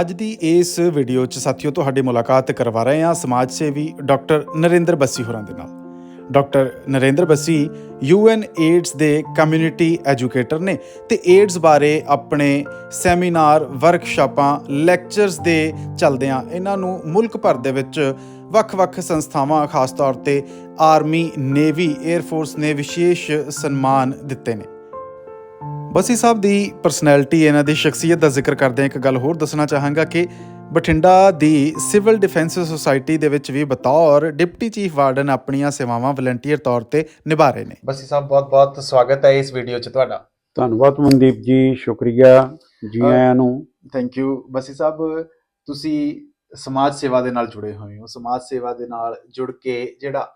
ਅੱਜ ਦੀ ਇਸ ਵੀਡੀਓ 'ਚ ਸਾਥੀਓ ਤੁਹਾਡੀ ਮੁਲਾਕਾਤ ਕਰਵਾ ਰਹੇ ਹਾਂ ਸਮਾਜ ਸੇਵੀ ਡਾਕਟਰ ਨਰਿੰਦਰ ਬੱਸੀ ਹੋਰਾਂ ਦੇ ਨਾਲ। Doctor Narinder Bassi UN AIDS ਦੇ ਕਮਿਊਨਿਟੀ ਐਜੂਕੇਟਰ ਨੇ ਤੇ ਏਡਸ ਬਾਰੇ ਆਪਣੇ ਸੈਮੀਨਾਰ ਵਰਕਸ਼ਾਪਾਂ ਲੈਕਚਰਸ ਦੇ ਚਲਦਿਆਂ ਇਹਨਾਂ ਨੂੰ ਮੁਲਕ ਭਰ ਦੇ ਵਿੱਚ ਵੱਖ-ਵੱਖ ਸੰਸਥਾਵਾਂ, ਖਾਸ ਤੌਰ ਤੇ ਆਰਮੀ ਨੇਵੀ 에ਅਰ ਫੋਰਸ ਨੇ ਵਿਸ਼ੇਸ਼ ਸਨਮਾਨ ਦਿੱਤੇ ਨੇ। ਬਸੀ ਸਾਹਿਬ ਦੀ ਪਰਸਨੈਲਿਟੀ ਇਹਨਾਂ ਦੀ ਸ਼ਖਸੀਅਤ ਦਾ ਜ਼ਿਕਰ ਕਰਦਿਆਂ ਇੱਕ ਗੱਲ ਹੋਰ ਦੱਸਣਾ ਚਾਹਾਂਗਾ ਕਿ ਬਠਿੰਡਾ ਦੀ ਸਿਵਲ ਡਿਫੈਂਸ ਸੁਸਾਇਟੀ ਦੇ ਵਿੱਚ ਵੀ ਬਤੌਰ ਡਿਪਟੀ ਚੀਫ ਵਾਰਡਨ ਆਪਣੀਆਂ ਸੇਵਾਵਾਂ ਵਲੰਟੀਅਰ ਤੌਰ ਤੇ ਨਿਭਾ ਰਹੇ ਨੇ। ਬਸੀ ਸਾਹਿਬ ਬਹੁਤ ਬਹੁਤ ਸਵਾਗਤ ਹੈ ਇਸ ਵੀਡੀਓ 'ਚ ਤੁਹਾਡਾ। ਧੰਨਵਾਦ ਮਨਦੀਪ ਜੀ ਸ਼ੁਕਰੀਆ ਜੀ। ਆਇਆਂ ਨੂੰ। ਥੈਂਕ ਯੂ ਬਸੀ ਸਾਹਿਬ ਤੁਸੀਂ ਸਮਾਜ ਸੇਵਾ ਦੇ ਨਾਲ ਜੁੜੇ ਹੋਏ ਹੋ। ਸਮਾਜ ਸੇਵਾ ਦੇ ਨਾਲ ਜੁੜ ਕੇ ਜਿਹੜਾ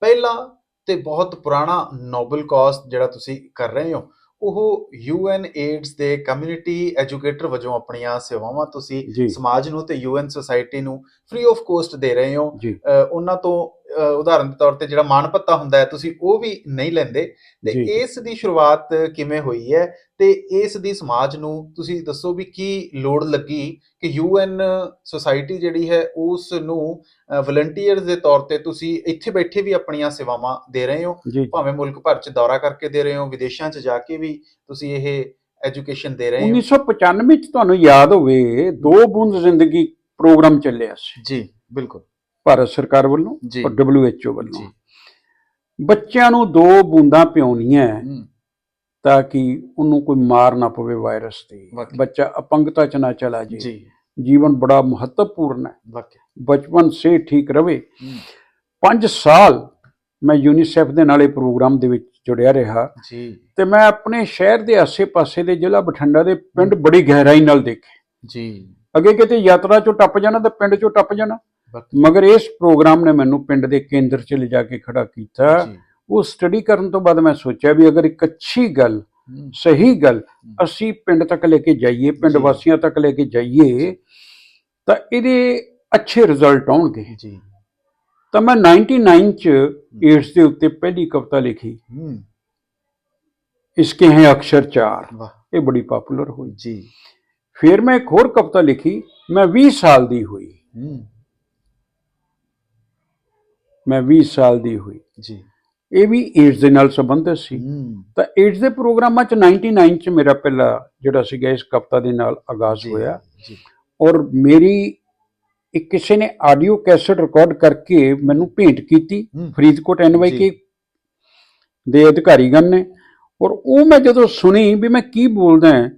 ਪਹਿਲਾ ਤੇ ਬਹੁਤ ਪੁਰਾਣਾ ਨੋਬਲ ਕਾਜ਼ ਜਿਹੜਾ ਤੁਸੀਂ ਕਰ ਰਹੇ ਹੋ ਉਹ ਯੂਐਨ ਏਡਸ ਦੇ ਕਮਿਊਨਿਟੀ ਐਜੂਕੇਟਰ ਵਜੋਂ ਆਪਣੀਆਂ ਸੇਵਾਵਾਂ ਤੁਸੀਂ ਸਮਾਜ ਨੂੰ ਤੇ ਯੂਐਨ ਸੁਸਾਇਟੀ ਨੂੰ ਫ੍ਰੀ ਆਫ ਕੋਸਟ ਦੇ ਰਹੇ ਹੋ। ਉਹਨਾਂ ਤੋਂ ਉਦਾਹਰਨ ਦੇ ਤੌਰ ਤੇ ਜਿਹੜਾ ਭੱਤਾ ਹੁੰਦਾ ਹੈ ਤੁਸੀਂ ਉਹ ਵੀ ਨਹੀਂ ਲੈਂਦੇ। ਤੇ। ਇਸ ਦੀ ਸ਼ੁਰੂਆਤ ਕਿਵੇਂ ਹੋਈ ਹੈ? ਤੇ ਇਸ ਦੀ ਸਮਾਜ ਨੂੰ ਤੁਸੀਂ ਦੱਸੋ ਵੀ ਕੀ ਲੋੜ ਲੱਗੀ ਕਿ ਯੂਐਨ ਸੁਸਾਇਟੀ ਜਿਹੜੀ ਹੈ ਉਸ ਨੂੰ ਵਲੰਟੀਅਰਸ ਦੇ ਤੌਰ ਤੇ ਤੁਸੀਂ ਇੱਥੇ ਬੈਠੇ ਵੀ ਆਪਣੀਆਂ ਸੇਵਾਵਾਂ ਦੇ ਰਹੇ ਹੋ? ਭਾਵੇਂ ਮੁਲਕ ਭਰ ਚ ਦੌਰਾ ਕਰਕੇ ਦੇ ਰਹੇ ਹੋ ਵਿਦੇਸ਼ਾਂ ਚ ਜਾ ਕੇ ਵੀ ਤੁਸੀਂ ਇਹ ਐਜੂਕੇਸ਼ਨ ਦੇ ਰਹੇ ਹੋ? 1995 ਚ ਤੁਹਾਨੂੰ ਯਾਦ ਹੋਵੇ ਦੋ ਬੂੰਦ ਜ਼ਿੰਦਗੀ ਪ੍ਰੋਗਰਾਮ ਚੱਲਿਆ ਸੀ। ਜੀ ਬਿਲਕੁਲ। ਭਾਰਤ ਸਰਕਾਰ ਵੱਲੋਂ। ਔਰ WHO ਵੱਲੋਂ। ਜੀ। ਬੱਚਿਆਂ ਨੂੰ ਦੋ ਬੂੰਦਾਂ ਪਿਉਣੀਆਂ ਤਾਂ ਕਿ ਉਹਨੂੰ ਕੋਈ ਮਾਰ ਨਾ ਪਵੇ ਵਾਇਰਸ ਵਾਕਈ। ਬੱਚਾ ਅਪੰਗਤਾ ਚ ਨਾ ਚਲਾ ਜੇ। ਜੀਵਨ ਬੜਾ ਮਹੱਤਵਪੂਰਨ ਹੈ। ਬਚਪਨ ਸੇ ਠੀਕ ਰਵੇ। ਹਮ, 5 ਸਾਲ ਮੈਂ ਯੂਨੀਸੈਫ ਦੇ ਨਾਲੇ ਪ੍ਰੋਗਰਾਮ ਦੇ ਵਿੱਚ ਜੁੜਿਆ ਰਿਹਾ। ਜੀ। ਤੇ ਮੈਂ ਆਪਣੇ ਸ਼ਹਿਰ ਦੇ ਆਸੇ-ਪਾਸੇ ਦੇ ਜ਼ਿਲ੍ਹਾ ਬਠਿੰਡਾ ਦੇ ਪਿੰਡ ਬੜੀ ਗਹਿਰਾਈ ਨਾਲ ਦੇਖੇ। ਜੀ। ਅੱਗੇ ਕਿਤੇ ਯਾਤਰਾ ਚੋਂ ਟੱਪ ਜਾਣਾ ਤਾਂ ਪਿੰਡ ਚੋਂ ਟੱਪ ਜਾਣਾ। ਮਗਰ ਇਸ ਪ੍ਰੋਗਰਾਮ ਨੇ ਮੈਨੂੰ ਪਿੰਡ ਦੇ ਕੇਂਦਰ 'ਚ ਲਿਜਾ ਕੇ ਖੜਾ ਕੀਤਾ। ਉਹ ਸਟੱਡੀ ਕਰਨ ਤੋਂ ਬਾਅਦ ਮੈਂ ਸੋਚਿਆ ਵੀ ਅਗਰ ਇੱਕ ਅੱਛੀ ਗੱਲ ਸਹੀ ਗੱਲ ਅਸੀਂ ਪਿੰਡ ਤੱਕ ਲੈ ਕੇ ਜਾਈਏ ਪਿੰਡ। ਵਾਸੀਆਂ ਤੱਕ ਲੈ ਕੇ ਜਾਈਏ ਤਾਂ ਇਹਦੇ ਅੱਛੇ ਰਿਜ਼ਲਟ ਆਉਣਗੇ। ਜੀ। ਤਾਂ ਮੈਂ 99 ਚ ਏਡਸ ਦੇ ਉੱਤੇ ਪਹਿਲੀ ਕਵਿਤਾ ਲਿਖੀ। ਇਸਕੇ ਹੈ ਅਕਸ਼ਰ ਚਾਰ। ਇਹ ਬੜੀ ਪਪੂਲਰ ਹੋਈ। ਜੀ। ਫਿਰ ਮੈਂ ਇੱਕ ਹੋਰ ਕਵਿਤਾ ਲਿਖੀ ਮੈਂ 20 ਸਾਲ ਦੀ ਹੋਈ। ਮੈਂ 20 ਸਾਲ ਦੀ ਹੋਈ। ਜੀ। ਇਹ ਵੀ ਏਡਸ ਦੇ ਨਾਲ ਸੰਬੰਧਿਤ ਸੀ। ਤਾਂ ਏਡਸ ਦੇ ਪ੍ਰੋਗਰਾਮਾਂ ਚ 99 ਚ ਮੇਰਾ ਪਹਿਲਾ ਜਿਹੜਾ ਸੀਗਾ ਇਸ ਕਵਿਤਾ ਦੇ ਨਾਲ ਆਗਾਜ਼ ਹੋਇਆ। ਜੀ। ਔਰ ਮੇਰੀ ਇੱਕ ਕਿਸੇ ਨੇ ਆਡੀਓ ਕੈਸਟ ਰਿਕਾਰਡ ਕਰਕੇ ਮੈਨੂੰ ਭੇਂਟ ਕੀਤੀ ਫਰੀਦਕੋਟ ਐਨਵਾਈਕੇ। ਦੇ ਅਧਿਕਾਰੀਗਣ ਨੇ। ਔਰ ਉਹ ਮੈਂ ਜਦੋਂ ਸੁਣੀ ਵੀ ਮੈਂ ਕੀ ਬੋਲਦਾ ਹਾਂ,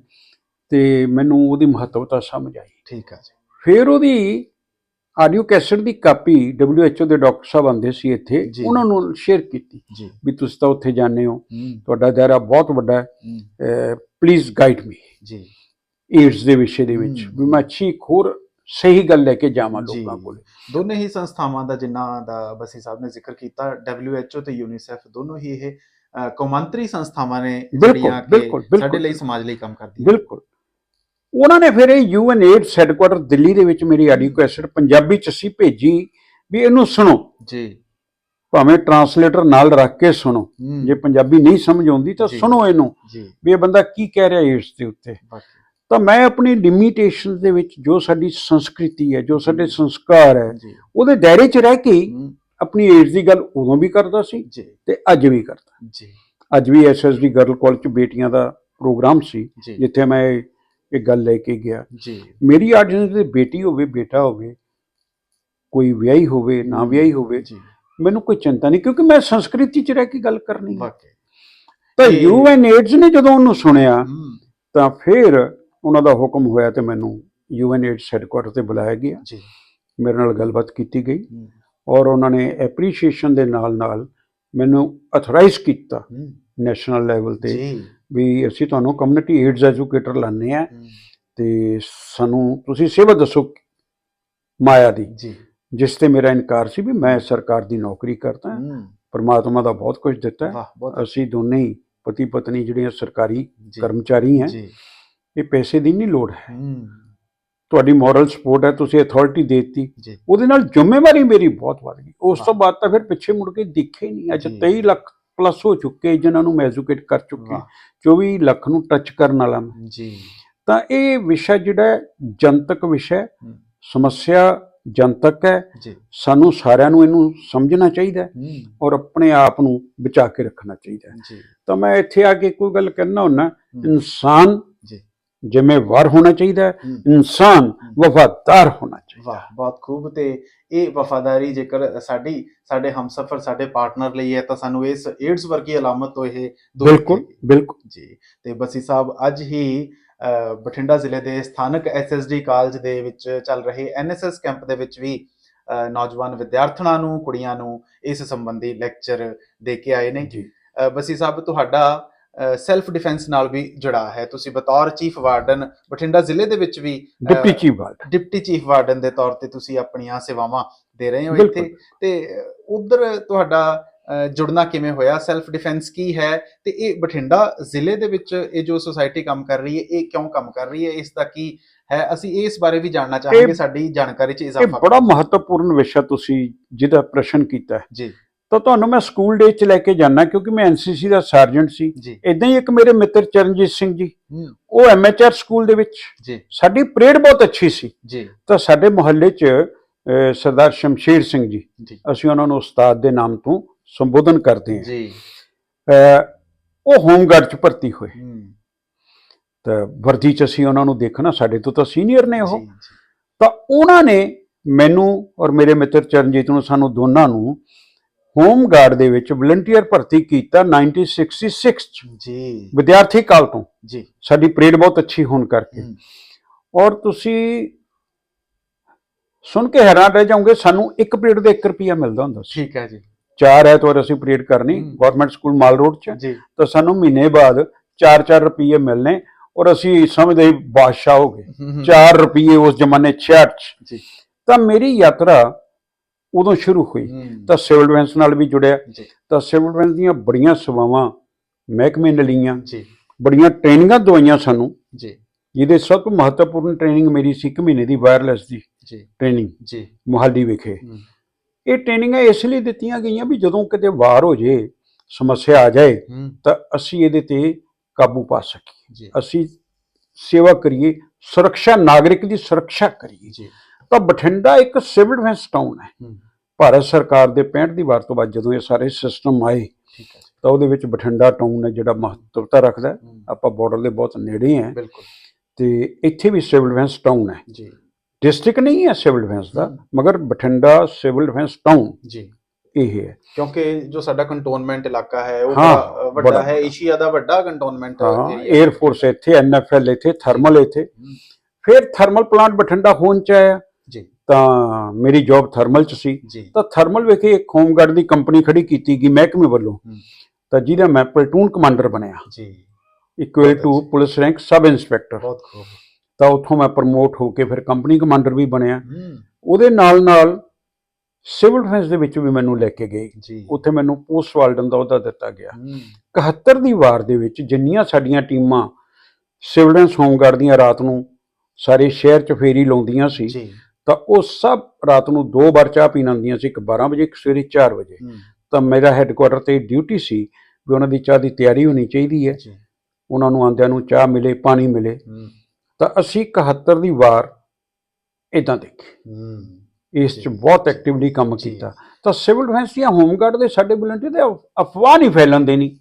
ਤੇ ਮੈਨੂੰ ਉਹਦੀ ਮਹੱਤਵਤਾ ਸਮਝ ਆਈ। ਠੀਕ ਆ ਜੀ। ਫਿਰ ਉਹਦੀ ਆਡੀਓ ਕੈਸਟ ਦੀ ਕਾਪੀ WHO ਦੇ ਡਾਕਟਰ ਸਾਹਿਬ ਆਂਦੇ ਸੀ ਇੱਥੇ। ਉਹਨਾਂ ਨੂੰ ਸ਼ੇਅਰ ਕੀਤੀ ਵੀ ਤੁਸੀਂ ਤਾਂ ਉੱਥੇ ਜਾਂਦੇ ਹੋ। ਤੁਹਾਡਾ ਦਾਇਰਾ ਬਹੁਤ ਵੱਡਾ ਹੈ। ਪਲੀਜ਼ ਗਾਈਡ ਮੀ ਜੀ। ਏਡਸ ਦੇ ਵਿਸ਼ੇ ਦੇ ਵਿੱਚ। ਵੀ ਮੈਂ ਅੱਛੀ ਹੋਰ ਸਹੀ ਗੱਲ ਲੈ ਕੇ ਜਾਵਾਂ। ਲੋਕਾਂ ਕੋਲ। ਦੋਨੇ ਹੀ ਸੰਸਥਾਵਾਂ ਦਾ ਜਿਨ੍ਹਾਂ ਦਾ ਬਸੀ ਸਾਹਿਬ ਨੇ ਜ਼ਿਕਰ ਕੀਤਾ WHO ਤੇ ਯੂਨੀਸੈਫ ਦੋਨੋਂ ਹੀ ਇਹ ਕੌਮਾਂਤਰੀ ਸੰਸਥਾਵਾਂ ਨੇ ਜਿਹੜੀਆਂ ਕਿ। ਸਾਡੇ ਲਈ ਸਮਾਜ ਲਈ ਕੰਮ ਕਰਦੀਆਂ ਬਿਲਕੁਲ। ਉਹਨਾਂ ਨੇ ਫਿਰ ਇਹ ਯੂਐਨ ਏਡਸ ਹੈੱਡਕੁਆਟਰ ਦਿੱਲੀ ਦੇ ਵਿੱਚ ਮੇਰੀ ਆਡੀਓ ਕੈਸਟ ਪੰਜਾਬੀ ਚ ਸੀ ਭੇਜੀ ਵੀ ਇਹਨੂੰ ਸੁਣੋ। ਜੀ। ਭਾਵੇਂ ਟਰਾਂਸਲੇਟਰ ਨਾਲ ਰੱਖ ਕੇ ਸੁਣੋ। ਜੇ ਪੰਜਾਬੀ ਨਹੀਂ ਸਮਝ ਆਉਂਦੀ ਤਾਂ। ਸੁਣੋ ਇਹਨੂੰ ਵੀ ਇਹ ਬੰਦਾ ਕੀ ਕਹਿ ਰਿਹਾ ਏਡਸ ਦੇ ਉੱਤੇ। ਤਾਂ ਮੈਂ ਆਪਣੀ ਲਿਮਿਟੇਸ਼ਨ ਦੇ ਵਿੱਚ ਜੋ ਸਾਡੀ ਸੰਸਕ੍ਰਿਤੀ ਹੈ ਜੋ ਸਾਡੇ ਸੰਸਕਾਰ ਹੈ ਉਹਦੇ ਦਾਇਰੇ 'ਚ ਰਹਿ ਕੇ ਆਪਣੀ ਏਡਸ ਦੀ ਗੱਲ ਉਦੋਂ ਵੀ ਕਰਦਾ ਸੀ ਤੇ ਅੱਜ ਵੀ ਕਰਦਾ। ਜੀ। ਅੱਜ ਵੀ ਐਸਐਸਡੀ ਗਰਲ ਕਾਲਜ 'ਚ ਬੇਟੀਆਂ ਦਾ ਪ੍ਰੋਗਰਾਮ ਸੀ ਜਿੱਥੇ ਮੈਂ ਇਹ ਗੱਲ ਲੈ ਕੇ ਗਿਆ। ਜੀ। ਮੇਰੀ ਆਡੀਅנס ਦੇ ਬੇਟੀ ਹੋਵੇ ਬੇਟਾ ਹੋਵੇ ਕੋਈ ਵਿਆਹੀ ਹੋਵੇ ਨਾ ਵਿਆਹੀ ਹੋਵੇ ਜੀ। ਮੈਨੂੰ ਕੋਈ ਚਿੰਤਾ ਨਹੀਂ ਕਿਉਂਕਿ ਮੈਂ ਸੰਸਕ੍ਰਿਤੀ 'ਚ ਰਹਿ ਕੇ ਗੱਲ ਕਰਨੀ ਹੈ। ਵਾਕਈ। ਤਾਂ ਯੂਐਨ ਏਡਸ ਨੇ ਜਦੋਂ ਉਹਨੂੰ ਸੁਣਿਆ ਹਮ, ਤਾਂ ਫਿਰ ਉਹਨਾਂ ਦਾ ਹੁਕਮ ਹੋਇਆ ਤੇ ਮੈਨੂੰ ਯੂਐਨ ਏਡਸ ਹੈੱਡਕੁਆਟਰ ਤੇ ਬੁਲਾਇਆ ਗਿਆ। ਜੀ। ਮੇਰੇ ਨਾਲ ਗੱਲਬਾਤ ਕੀਤੀ ਗਈ ਹਮ, ਔਰ ਉਹਨਾਂ ਨੇ ਐਪਰੀਸ਼ੀਏਸ਼ਨ ਦੇ ਨਾਲ ਨਾਲ ਮੈਨੂੰ ਅਥੋਰਾਈਜ਼ ਕੀਤਾ ਹਮ, ਨੈਸ਼ਨਲ ਲੈਵਲ ਤੇ। ਜੀ। ਵੀ ਅਸੀਂ ਤੁਹਾਨੂੰ ਕਮਿਊਨਿਟੀ ਏਡਸ ਐਜੂਕੇਟਰ ਲਾਣੇ ਆ ਤੇ ਸਾਨੂੰ ਤੁਸੀਂ ਸੇਵਾ ਦੱਸੋ ਮਾਇਆ ਦੀ। ਜੀ। ਜਿਸ ਤੇ ਮੇਰਾ ਇਨਕਾਰ ਸੀ ਵੀ ਮੈਂ ਸਰਕਾਰ ਦੀ ਨੌਕਰੀ ਕਰਦਾ ਪਰਮਾਤਮਾ ਦਾ ਬਹੁਤ ਕੁਝ ਦਿੱਤਾ ਅਸੀਂ ਦੋਨੇ ਹੀ ਪਤੀ ਪਤਨੀ ਜਿਹੜੀਆਂ ਸਰਕਾਰੀ ਕਰਮਚਾਰੀ ਹੈ। ਜੀ। ਇਹ ਪੈਸੇ ਦੀ ਨਹੀਂ ਲੋੜ ਹੈ। ਤੁਹਾਡੀ ਮੋਰਲ ਸਪੋਰਟ ਹੈ ਤੁਸੀਂ ਅਥਾਰਟੀ ਦੇਤੀ। ਉਹਦੇ ਨਾਲ ਜ਼ਿੰਮੇਵਾਰੀ ਮੇਰੀ ਬਹੁਤ ਵੱਧ ਗਈ। ਉਸ ਤੋਂ ਬਾਅਦ ਤਾਂ ਫਿਰ ਪਿੱਛੇ ਮੁੜ ਕੇ ਦੇਖੇ ਨਹੀਂ। ਅੱਜ ਜੀ। 23 ਲੱਖ ਪਲੱਸ ਹੋ ਚੁੱਕੇ ਜਿਨ੍ਹਾਂ ਨੂੰ ਮੈਂ ਐਜੂਕੇਟ ਕਰ ਚੁੱਕੇ ਵਾਹ। 24 ਲੱਖ ਨੂੰ ਟੱਚ ਕਰਨ ਵਾਲਾ ਮੈਂ। ਜੀ। ਤਾਂ ਇਹ ਵਿਸ਼ਾ ਜਿਹੜਾ ਜਨਤਕ ਵਿਸ਼ਾ। ਸਮੱਸਿਆ ਜਨਤਕ ਹੈ। ਸਾਨੂੰ ਸਾਰਿਆਂ ਨੂੰ ਇਹਨੂੰ ਸਮਝਣਾ ਚਾਹੀਦਾ ਔਰ ਆਪਣੇ ਆਪ ਨੂੰ ਬਚਾ ਕੇ ਰੱਖਣਾ ਚਾਹੀਦਾ ਤਾਂ ਮੈਂ ਇੱਥੇ ਆ ਕੇ ਕੋਈ ਗੱਲ ਕਹਿਣਾ ਹੁੰਨਾ। ਇਨਸਾਨ ਜੀ। ਜ਼ਿੰਮੇਵਾਰ ਹੋਣਾ ਚਾਹੀਦਾ। ਇਨਸਾਨ ਵਫਾਦਾਰ ਹੋਣਾ ਵਾਹ ਬਹੁਤ ਖੂਬ ਤੇ ਇਹ ਵਫਾਦਾਰੀ ਜੇਕਰ ਸਾਡੀ ਸਾਡੇ ਹਮਸਫਰ ਸਾਡੇ ਪਾਰਟਨਰ ਲਈ ਹੈ ਤਾਂ ਸਾਨੂੰ ਇਸ ਏਡਸ ਵਰਗੀ ਅਲਾਮਤ ਤੋਂ ਇਹ ਬਿਲਕੁਲ। ਬਿਲਕੁਲ। ਜੀ ਤੇ ਬਸੀ ਸਾਹਿਬ ਅੱਜ ਹੀ ਬਠਿੰਡਾ ਜ਼ਿਲ੍ਹੇ ਦੇ ਸਥਾਨਕ ਐਸਐਸਡੀ ਕਾਲਜ ਦੇ ਵਿੱਚ ਚੱਲ ਰਹੇ ਐਨਐਸਐਸ ਕੈਂਪ ਦੇ ਵਿੱਚ ਵੀ ਨੌਜਵਾਨ ਵਿਦਿਆਰਥਣਾਂ ਨੂੰ ਕੁੜੀਆਂ ਨੂੰ ਇਸ ਸੰਬੰਧੀ ਲੈਕਚਰ ਦੇ ਕੇ ਆਏ ਨੇ। ਜੀ। ਬਸੀ ਸਾਹਿਬ ਤੁਹਾਡਾ ਸੈਲਫ ਡਿਫੈਂਸ ਨਾਲ ਵੀ ਜੁੜਾ ਹੈ। ਤੁਸੀਂ ਬਤੌਰ ਚੀਫ ਵਾਰਡਨ ਬਠਿੰਡਾ ਜ਼ਿਲ੍ਹੇ ਦੇ ਵਿੱਚ ਵੀ deputy chief ward deputy chief warden ਦੇ ਤੌਰ ਤੇ ਤੁਸੀਂ ਆਪਣੀਆਂ ਸੇਵਾਵਾਂ ਦੇ ਰਹੇ ਹੋ। ਇੱਥੇ। ਤੇ ਉਧਰ ਤੁਹਾਡਾ ਜੁੜਨਾ ਕਿਵੇਂ ਹੋਇਆ? ਸੈਲਫ ਡਿਫੈਂਸ ਕੀ ਹੈ? ਤੇ ਇਹ ਬਠਿੰਡਾ ਜ਼ਿਲ੍ਹੇ ਦੇ ਵਿੱਚ ਇਹ ਜੋ ਸੁਸਾਇਟੀ ਕੰਮ ਕਰ ਰਹੀ ਹੈ ਇਹ ਕਿਉਂ ਕੰਮ ਕਰ ਰਹੀ ਹੈ? ਇਸ ਦਾ ਕੀ ਹੈ? ਅਸੀਂ ਇਸ ਬਾਰੇ ਵੀ ਜਾਣਨਾ ਚਾਹਾਂਗੇ। ਸਾਡੀ ਜਾਣਕਾਰੀ 'ਚ ਇਹ ਇਜ਼ਾਫਾ ਬੜਾ ਮਹੱਤਵਪੂਰਨ ਵਿਸ਼ਾ ਤੁਸੀਂ ਜਿਹਦਾ ਪ੍ਰਸ਼ਨ ਕੀਤਾ ਹੈ। ਜੀ। ਤਾਂ ਤੁਹਾਨੂੰ ਮੈਂ ਸਕੂਲ ਡੇ ਚ ਲੈ ਕੇ ਜਾਣਾ ਕਿਉਂਕਿ ਮੈਂ ਐਨਸੀਸੀ ਦਾ ਸਰਜੈਂਟ ਸੀ। ਜੀ। ਇਦਾਂ ਹੀ ਇੱਕ ਮੇਰੇ ਮਿੱਤਰ ਚਰਨਜੀਤ ਸਿੰਘ ਜੀ ਹੂੰ, ਉਹ ਐਮਐਚਆਰ ਸਕੂਲ ਦੇ ਵਿੱਚ। ਜੀ। ਸਾਡੀ ਪਰੇਡ ਬਹੁਤ ਅੱਛੀ ਸੀ। ਜੀ। ਤਾਂ ਸਾਡੇ ਮੁਹੱਲੇ 'ਚ ਅਹ, ਸਰਦਾਰ ਸ਼ਮਸ਼ੀਰ ਸਿੰਘ ਜੀ ਜੀ। ਅਸੀਂ ਉਹਨਾਂ ਨੂੰ ਉਸਤਾਦ ਦੇ ਨਾਮ ਤੋਂ ਸੰਬੋਧਨ ਕਰਦੇ ਹਾਂ। ਜੀ। ਅਹ, ਉਹ ਹੋਮਗਾਰਡ 'ਚ ਭਰਤੀ ਹੋਏ। ਹੂੰ, ਤਾਂ ਵਰਦੀ 'ਚ ਅਸੀਂ ਉਹਨਾਂ ਨੂੰ ਦੇਖਣਾ ਸਾਡੇ ਤੋਂ ਤਾਂ ਸੀਨੀਅਰ ਨੇ ਉਹ। ਜੀ, ਜੀ, ਤਾਂ ਉਹਨਾਂ ਨੇ ਮੈਨੂੰ ਔਰ ਮੇਰੇ ਮਿੱਤਰ ਚਰਨਜੀਤ ਨੂੰ ਸਾਨੂੰ ਦੋਨਾਂ ਨੂੰ ਹੋਮਗਾਰਡ ਦੇ ਵਿੱਚ ਵਲੰਟੀਅਰ ਭਰਤੀ ਕੀਤਾ 1966 ਚ। ਜੀ। ਵਿਦਿਆਰਥੀ ਕਾਲ ਤੋਂ। ਜੀ। ਸਾਡੀ ਪਰੇਡ ਬਹੁਤ ਅੱਛੀ ਹੋਣ ਕਰਕੇ। ਔਰ ਤੁਸੀਂ ਸੁਣ ਕੇ ਹੈਰਾਨ ਰਹਿ ਜਾਓਗੇ ਸਾਨੂੰ ਇੱਕ ਪਰੇਡ ਦਾ 1 ਰੁਪਿਆ ਮਿਲਦਾ ਹੁੰਦਾ ਸੀ। ਠੀਕ ਹੈ ਜੀ। ਚਾਰ ਐਤਵਾਰ ਅਸੀਂ ਪਰੇਡ ਕਰਨੀ। ਗਵਰਨਮੈਂਟ ਸਕੂਲ ਮਾਲ ਰੋਡ 'ਚ। ਜੀ। ਤਾਂ ਸਾਨੂੰ ਮਹੀਨੇ ਬਾਅਦ 4-4 ਰੁਪਏ ਮਿਲਨੇ ਔਰ ਅਸੀਂ ਸਮਝਦੇ ਬਾਦਸ਼ਾਹ ਹੋ ਗਏ। ਹੂੰ, ਹੂੰ, 4 ਰੁਪਏ ਉਸ ਜ਼ਮਾਨੇ 66 ਚ। ਜੀ। ਤਾਂ ਮੇਰੀ ਯਾਤਰਾ ਉਦੋਂ ਸ਼ੁਰੂ ਹੋਈ। ਤਾਂ ਸਿਵਲ ਡਿਫੈਂਸ ਨਾਲ ਵੀ ਜੁੜਿਆ। ਤਾਂ ਸਿਵਲ ਡਿਫੈਂਸ ਦੀਆਂ ਬੜੀਆਂ ਸੇਵਾਵਾਂ ਮਹਿਕਮੇ ਨੇ ਲਈਆਂ। ਜੀ। ਬੜੀਆਂ ਟ੍ਰੇਨਿੰਗਾਂ ਦਵਾਈਆਂ ਸਾਨੂੰ। ਜੀ। ਜਿਹਦੇ ਸਭ ਤੋਂ ਮਹੱਤਵਪੂਰਨ ਟ੍ਰੇਨਿੰਗ ਮੇਰੀ ਸੀ ਇੱਕ ਮਹੀਨੇ ਦੀ ਵਾਇਰਲੈਸ ਦੀ ਜੀ। ਟ੍ਰੇਨਿੰਗ ਜੀ। ਮੁਹਾਲੀ ਵਿਖੇ। ਇਹ ਟ੍ਰੇਨਿੰਗਾਂ ਇਸ ਲਈ ਦਿੱਤੀਆਂ ਗਈਆਂ ਵੀ ਜਦੋਂ ਕਿਤੇ ਵਾਰ ਹੋ ਜੇ ਸਮੱਸਿਆ ਆ ਜਾਏ ਤਾਂ ਅਸੀਂ ਇਹਦੇ ਤੇ ਕਾਬੂ ਪਾ ਸਕੀਏ। ਅਸੀਂ ਸੇਵਾ ਕਰੀਏ ਸੁਰੱਖਿਆ ਨਾਗਰਿਕ ਦੀ ਸੁਰੱਖਿਆ ਕਰੀਏ। ਜੀ। ਤਾਂ ਬਠਿੰਡਾ ਇੱਕ ਸਿਵਲ ਡਿਫੈਂਸ ਟਾਊਨ ਹੂੰ, ਭਾਰਤ ਸਰਕਾਰ ਦੇ 65 ਦੀ ਵਾਰ ਤੋਂ ਬਾਅਦ ਜਦੋਂ ਇਹ ਸਾਰੇ ਸਿਸਟਮ ਆਏ ਤਾਂ ਉਹਦੇ ਵਿੱਚ ਬਠਿੰਡਾ ਟਾਊਨ ਹੈ ਜਿਹੜਾ ਮਹੱਤਵਤਾ ਰੱਖਦਾ ਆਪਾਂ ਬਾਰਡਰ ਦੇ ਬਹੁਤ ਨੇੜੇ ਹਾਂ। ਬਿਲਕੁਲ। ਤੇ ਇੱਥੇ ਵੀ ਸਿਵਲ ਡਿਫੈਂਸ ਟਾਊਨ ਹੈ। ਜੀ। ਡਿਸਟ੍ਰਿਕਟ ਨਹੀਂ ਹੈ ਸਿਵਲ ਡਿਫੈਂਸ ਦਾ। ਮਗਰ ਬਠਿੰਡਾ ਸਿਵਲ ਡਿਫੈਂਸ ਟਾਊਨ ਜੀ। ਇਹ ਹੈ। ਕਿਉਂਕਿ ਜੋ ਸਾਡਾ ਕੰਟੋਨਮੈਂਟ ਇਲਾਕਾ ਹੈ ਉਹ ਵੱਡਾ। ਹੈ ਏਸ਼ੀਆ ਦਾ ਵੱਡਾ ਕੰਟੋਨਮੈਂਟ ਹਾਂ area 에ਅਰ ਫੋਰਸ ਇੱਥੇ ਐਨਐਫਐਲ ਇੱਥੇ ਥਰਮਲ ਇੱਥੇ। ਫਿਰ ਥਰਮਲ ਪਲਾਂਟ ਬਠਿੰਡਾ ਹੋਣ ਚ ਆਇਆ। ਤਾਂ ਮੇਰੀ ਜੌਬ ਥਰਮਲ ਚ ਸੀ। ਤਾਂ ਥਰਮਲ ਵਿਖੇ ਇੱਕ ਹੋਮਗਾਰਡ ਦੀ ਕੰਪਨੀ ਖੜੀ ਕੀਤੀ ਗਈ ਮਹਿਕਮੇ ਵੱਲੋਂ। ਤਾਂ ਜਿਹਦਾ ਮੈਂ ਪਲਟੂਨ ਕਮਾਂਡਰ ਬਣਿਆ। ਜੀ। Equal to. Police rank sub inspector ਬਹੁਤ ਖੂਬ। ਤਾਂ ਉੱਥੋਂ ਮੈਂ ਪ੍ਰਮੋਟ ਹੋ ਕੇ ਫਿਰ ਕੰਪਨੀ ਕਮਾਂਡਰ ਵੀ ਬਣਿਆ। ਉਹਦੇ ਨਾਲ ਨਾਲ ਸਿਵਲ ਡਿਫੈਂਸ ਦੇ ਵਿੱਚ ਵੀ ਮੈਨੂੰ ਲੈ ਕੇ ਗਏ। ਉੱਥੇ ਮੈਨੂੰ ਪੋਸਟ ਵਾਲਡਨ ਦਾ ਅਹੁਦਾ ਦਿੱਤਾ ਗਿਆ। ਹੂੰ, 71 ਦੀ ਵਾਰ ਦੇ ਵਿੱਚ ਜਿੰਨੀਆਂ ਸਾਡੀਆਂ ਟੀਮਾਂ ਸਿਵਲ ਡਿਫੈਂਸ ਹੋਮਗਾਰਡ ਦੀਆਂ ਰਾਤ ਨੂੰ ਸਾਰੇ ਸ਼ਹਿਰ 'ਚ ਫੇਰੀ ਲਾਉਂਦੀਆਂ ਸੀ। ਜੀ। ਤਾਂ ਉਹ ਸਭ ਰਾਤ ਨੂੰ ਦੋ ਵਾਰ ਚਾਹ ਪੀਣ ਆਉਂਦੀਆਂ ਸੀ ਇੱਕ 12 ਵਜੇ ਇੱਕ ਸਵੇਰੇ 4 ਵਜੇ। ਤਾਂ ਮੇਰਾ ਹੈੱਡਕੁਆਟਰ ਤੇ ਡਿਊਟੀ ਸੀ ਵੀ ਉਹਨਾਂ ਦੀ ਚਾਹ ਦੀ ਤਿਆਰੀ ਹੋਣੀ ਚਾਹੀਦੀ ਹੈ। ਉਹਨਾਂ ਨੂੰ ਆਂਦਿਆਂ ਨੂੰ ਚਾਹ ਮਿਲੇ ਪਾਣੀ ਮਿਲੇ। ਤਾਂ ਅਸੀਂ 71 ਦੀ ਵਾਰ ਇਦਾਂ ਦੇਖੀ। ਇਸ ਚ ਬਹੁਤ ਐਕਟਿਵਲੀ ਕੰਮ। ਕੀਤਾ। ਤਾਂ ਸਿਵਲ ਡਿਫੈਂਸ ਦੀਆਂ ਹੋਮਗਾਰਡ ਦੇ ਸਾਡੇ ਵਲੰਟੀਅਰ ਦੇ ਅਫਵਾਹ ਨਹੀਂ ਫੈਲਣ ਦੇਣੀ।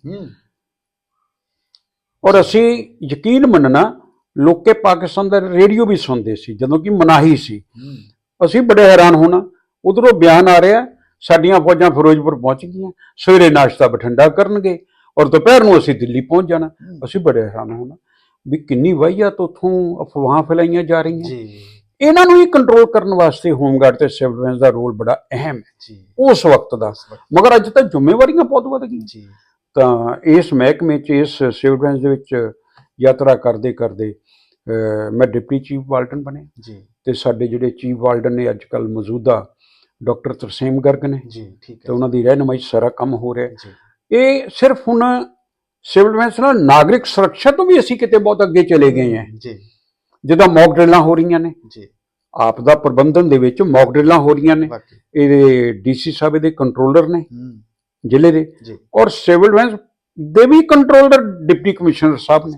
ਔਰ ਅਸੀਂ ਯਕੀਨ ਮੰਨਣਾ ਲੋਕੇ ਪਾਕਿਸਤਾਨ ਦਾ ਰੇਡੀਓ ਵੀ ਸੁਣਦੇ ਸੀ ਜਦੋਂ ਕਿ ਮਨਾਹੀ ਸੀ। ਅਸੀਂ ਬੜੇ ਹੈਰਾਨ ਹੋਣਾ ਉਧਰੋਂ ਬਿਆਨ ਆ ਰਿਹਾ ਸਾਡੀਆਂ ਫੌਜਾਂ ਫਿਰੋਜ਼ਪੁਰ ਪਹੁੰਚ ਗਈਆਂ ਸਵੇਰੇ ਨਾਸ਼ਤਾ ਬਠਿੰਡਾ ਕਰਨਗੇ ਔਰ ਦੁਪਹਿਰ ਨੂੰ ਅਸੀਂ ਦਿੱਲੀ ਪਹੁੰਚ ਜਾਣਾ। ਅਸੀਂ ਬੜੇ ਹੈਰਾਨ ਹੋਣਾ ਵੀ ਕਿੰਨੀ ਵਾਹੀਆਤ ਉੱਥੋਂ ਅਫਵਾਹਾਂ ਫੈਲਾਈਆਂ ਜਾ ਰਹੀਆਂ। ਜੀ। ਇਹਨਾਂ ਨੂੰ ਹੀ ਕੰਟਰੋਲ ਕਰਨ ਵਾਸਤੇ ਹੋਮਗਾਰਡ ਤੇ ਸਿਵਲ ਡਿਫੈਂਸ ਦਾ ਰੋਲ ਬੜਾ ਅਹਿਮ ਹੈ। ਜੀ। ਉਸ ਵਕਤ ਦਾ। ਮਗਰ ਅੱਜ ਤਾਂ ਜ਼ਿੰਮੇਵਾਰੀਆਂ ਬਹੁਤ ਵੱਧ ਗਈਆਂ। ਜੀ। ਤਾਂ ਇਸ ਮਹਿਕਮੇ 'ਚ ਇਸ ਸਿਵਲ ਡਿਫੈਂਸ ਦੇ ਵਿੱਚ ਯਾਤਰਾ ਕਰਦੇ ਕਰਦੇ ਮੈਂ ਡਿਪਟੀ ਚੀਫ ਵਾਲਟਨ ਬਣਿਆ ਜੀ। ਤੇ ਸਾਡੇ ਜਿਹੜੇ ਚੀਫ ਵਾਲਟਨ ਨੇ ਅੱਜ ਕੱਲ ਮੌਜੂਦਾ ਡਾਕਟਰ ਤਰਸੇਮ ਗਰਗ ਨੇ। ਜੀ ਠੀਕ ਤੇ ਹੈ ਉਹਨਾਂ ਦੀ ਰਹਿਨਮਾਈ ਸਾਰਾ ਕੰਮ ਹੋ ਰਿਹਾ। ਇਹ ਸਿਰਫ ਹੁਣ ਸਿਵਲ ਡਿਫੈਂਸ ਨਾਲ ਨਾਗਰਿਕ ਸੁਰੱਖਿਆ ਤੋਂ ਵੀ ਅਸੀਂ ਕਿਤੇ ਬਹੁਤ ਅੱਗੇ ਚਲੇ ਗਏ ਹਾਂ। ਜੀ। ਜਿੱਦਾਂ ਮੌਕ ਡਰਿੱਲਾਂ ਹੋ ਰਹੀਆਂ ਨੇ। ਜੀ। ਆਪਦਾ ਪ੍ਰਬੰਧਨ ਦੇ ਵਿੱਚ ਮੌਕ ਡਰਿੱਲਾਂ ਹੋ ਰਹੀਆਂ ਨੇ। ਇਹਦੇ ਡੀਸੀ ਸਾਹਿਬ ਦੇ ਕੰਟਰੋਲਰ ਨੇ ਜ਼ਿਲ੍ਹੇ ਦੇ। ਔਰ ਸਿਵਲ ਡਿਫੈਂਸ ਦੇ ਵੀ ਕੰਟਰੋਲਰ ਡਿਪਟੀ ਕਮਿਸ਼ਨਰ ਸਾਹਿਬ ਨੇ।